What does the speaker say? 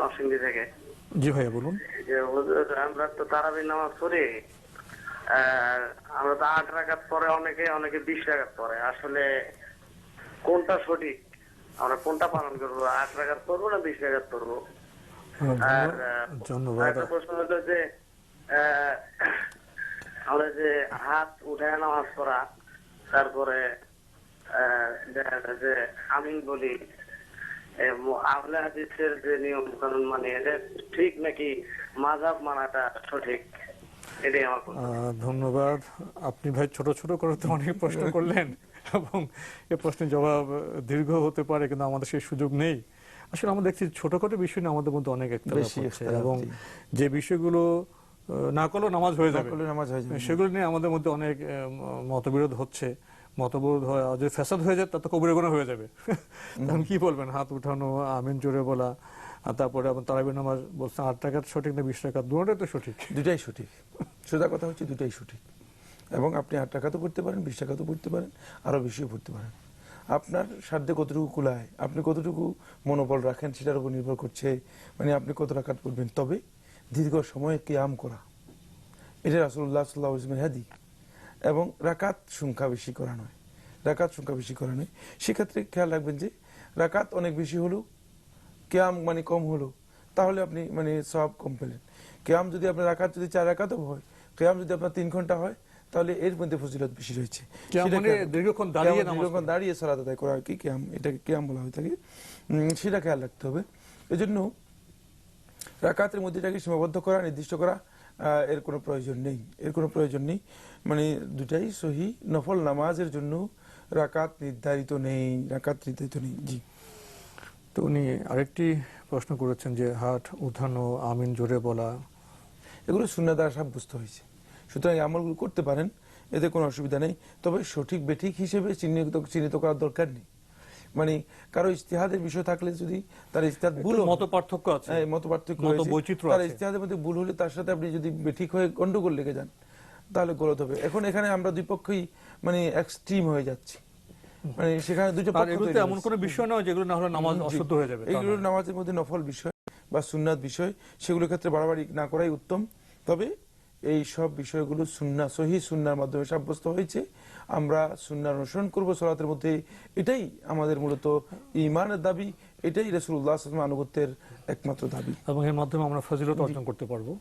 নরসিংদী থেকে। জি ভাইয়া বলুন। যে হুজুর আমরা তো তারাবি নামাজ পড়ি আমরা তো আট রাখাত পরে অনেকে অনেকে বিশ রাখাত পরে আসলে কোনটা সঠিক? আমরা কোনটা পালন করব? আট রাখাত করব না বিশ রাখাত করব আর আহ, ধন্যবাদ আরেকটা প্রশ্ন হলো যে আমরা যে হাত উঠে নামাজ পড়া তারপরে যে আমিন বলি আহলে হাদিসের যে নিয়ম কানুন মানে এটা ঠিক নাকি মাঝাব মানাটা সঠিক? এটাই আমার প্রশ্ন। আহ, ধন্যবাদ। আপনি ভাই ছোট ছোট করে তো অনেক প্রশ্ন করলেন এবং এ প্রশ্নের জবাব দীর্ঘ হতে পারে কিন্তু আমাদের সেই সুযোগ নেই। আসলে আমরা দেখছি ছোটখাটো বিষয় নিয়ে আমাদের মধ্যে অনেক একটা এবং যে বিষয়গুলো আহ, না করলেও নামাজ হয়ে যাবে। করলে নামাজ হয়ে যাবে। সেগুলো নিয়ে আমাদের মধ্যে অনেক আহ, মতবিরোধ হচ্ছে। মতবিরোধ হয় যদি ফ্যাসাদ হয়ে যায়, তা তো কবির গুণা হয়ে যাবে। তখন কি বলবেন? হাত উঠানো, আমিন জোরে বলা তারপরে আবার তারাবি নামাজ বলছেন, আট টাকার সঠিক না বিশ টাকা দুটোটাই তো সঠিক। দুটাই সঠিক। সোজা কথা হচ্ছে দুটাই সঠিক। এবং আপনি আট টাকা তো পড়তে পারেন, বিশ টাকা তো পড়তে পারেন আরও বেশিও পড়তে পারেন। আপনার সাধ্যে কতটুকু কুলায়? আপনি কতটুকু মনোবল রাখেন, সেটার উপর নির্ভর করছে মানে আপনি কত টাকা পড়বেন? তবে দীর্ঘ সময় কিয়াম করা। এটা রাসুল্লাহ সাল্লাহ হাদি। এবং রাকাত সংখ্যা বেশি করা নয়। রাকাত সংখ্যা বেশি করা নয়। সেক্ষেত্রে খেয়াল রাখবেন যে রাকাত অনেক বেশি হলেও কেয়াম মানে কম হলো। তাহলে আপনি মানে সব কম পেলেন। কেয়াম যদি আপনার রাকাত যদি চার রাকাতও হয় কেয়াম যদি আপনার তিন ঘণ্টা হয় তাহলে এর মধ্যে ফজিলত বেশি রয়েছে। মানে দীর্ঘক্ষণ দাঁড়িয়ে সালাত আদায় করা আর কি কেয়াম? এটাকে কেয়াম বলা হয়ে থাকে সেটা খেয়াল রাখতে হবে। এজন্য রাকাতের মধ্যে এটাকে সীমাবদ্ধ করা নির্দিষ্ট করা এর কোনো প্রয়োজন নেই। এর কোনো প্রয়োজন নেই। মানে দুটাই সহি। নফল নামাজের জন্য রাকাত নির্ধারিত নেই। রাকাত নির্ধারিত নেই। জি। তো উনি আরেকটি প্রশ্ন করেছেন যে হাট উঠানো আমিন জোরে বলা। এগুলো শূন্য দ্বারা সাব্যস্ত হয়েছে। সুতরাং আমলগুলো করতে পারেন। এতে কোনো অসুবিধা নেই। তবে সঠিক বেঠিক হিসেবে চিহ্নিত চিহ্নিত করার দরকার নেই। মানে কারও ইস্তেহাদের বিষয় থাকলে যদি তার ইস্তেহাদ ভুল মত পার্থক্য আছে। হ্যাঁ, মত পার্থক্য তার ইস্তেহাদের মধ্যে ভুল হলে তার সাথে আপনি যদি বেঠিক হয়ে গন্ডগোল লেগে যান তাহলে গলত হবে। এখন এখানে আমরা দুই পক্ষই মানে এক্সট্রিম হয়ে যাচ্ছি। মানে সেখানে দুটো পক্ষ এমন কোনো বিষয় নয় যেগুলো না হলে নামাজ। অশুদ্ধ হয়ে যাবে এইগুলো নামাজের মধ্যে নফল বিষয় বা সুন্নাত বিষয় সেগুলোর ক্ষেত্রে বাড়াবাড়ি না করাই উত্তম। তবে এই সব বিষয়গুলো সুন্না সহি সুন্নার মাধ্যমে সাব্যস্ত হয়েছে। আমরা সুন্নার অনুসরণ করব সলাতের মধ্যে। এটাই আমাদের মূলত ইমানের দাবি। এটাই রসুল্লাহ আনুগত্যের একমাত্র দাবি। এবং এর মাধ্যমে আমরা ফজিলত অর্জন করতে পারব।